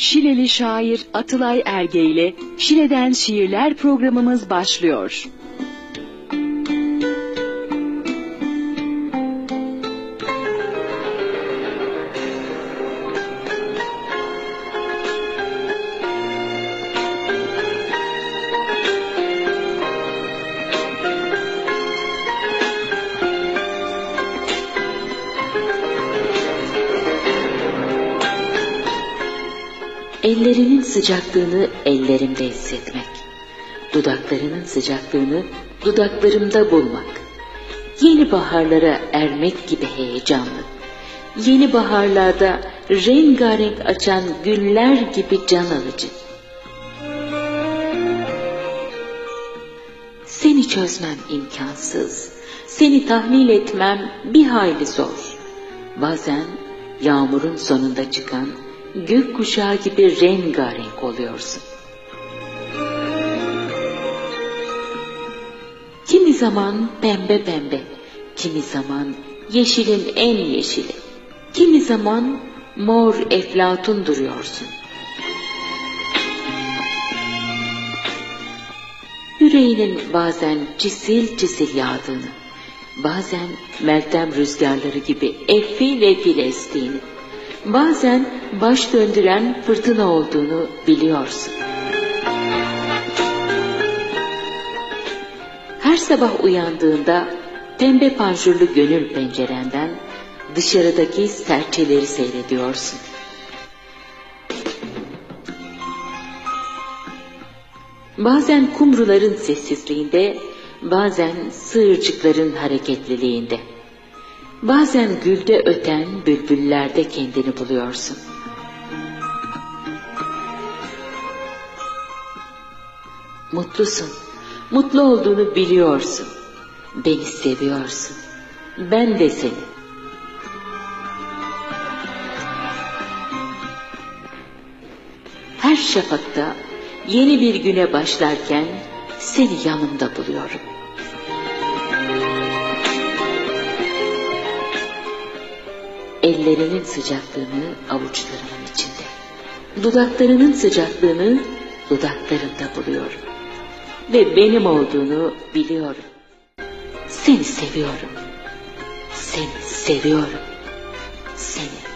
Şileli şair Atılay Erge ile Şile'den Şiirler programımız başlıyor. Ellerinin sıcaklığını ellerimde hissetmek. Dudaklarının sıcaklığını dudaklarımda bulmak. Yeni baharlara ermek gibi heyecanlı. Yeni baharlarda rengarenk açan güller gibi can alıcı. Seni çözmem imkansız. Seni tahlil etmem bir hayli zor. Bazen yağmurun sonunda çıkan gök kuşağı gibi rengarenk oluyorsun. Kimi zaman pembe pembe, kimi zaman yeşilin en yeşili, kimi zaman mor eflatun duruyorsun. Yüreğinin bazen cisil cisil yağdığını, bazen meltem rüzgarları gibi efil efil estiğini, bazen baş döndüren fırtına olduğunu biliyorsun. Her sabah uyandığında pembe panjurlu gönül pencerenden dışarıdaki serçeleri seyrediyorsun. Bazen kumruların sessizliğinde, bazen sığırcıkların hareketliliğinde. Bazen gülde öten bülbüllerde kendini buluyorsun. Mutlusun, mutlu olduğunu biliyorsun. Beni seviyorsun. Ben de seni. Her şafakta yeni bir güne başlarken seni yanımda buluyorum. Ellerinin sıcaklığını avuçlarımın içinde. Dudaklarının sıcaklığını dudaklarımda buluyorum. Ve benim olduğunu biliyorum. Seni seviyorum. Seni seviyorum. Seni.